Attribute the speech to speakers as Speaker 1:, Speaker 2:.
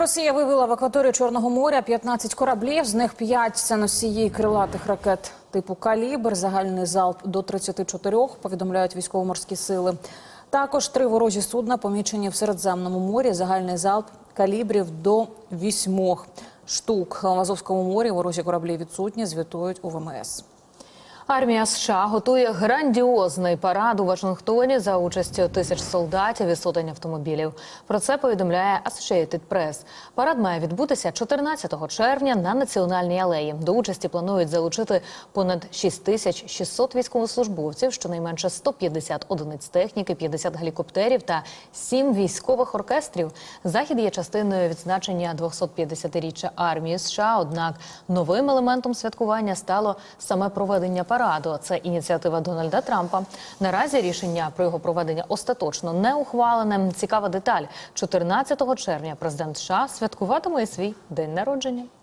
Speaker 1: Росія вивела в акваторію Чорного моря 15 кораблів. З них 5 – це носії крилатих ракет типу «Калібр». Загальний залп до 34, повідомляють військово-морські сили. Також три ворожі судна помічені в Середземному морі. Загальний залп калібрів до 8 штук. В Азовському морі ворожі кораблі відсутні, звітують у ВМС.
Speaker 2: Армія США готує грандіозний парад у Вашингтоні за участю тисяч солдатів і сотень автомобілів. Про це повідомляє Associated Press. Парад має відбутися 14 червня на національній алеї. До участі планують залучити понад 6600 військовослужбовців, щонайменше 150 одиниць техніки, 50 гелікоптерів та 7 військових оркестрів. Захід є частиною відзначення 250-річчя армії США. Однак новим елементом святкування стало саме проведення параду. Це ініціатива Дональда Трампа. Наразі рішення про його проведення остаточно не ухвалене. Цікава деталь: 14 червня президент США святкуватиме свій день народження.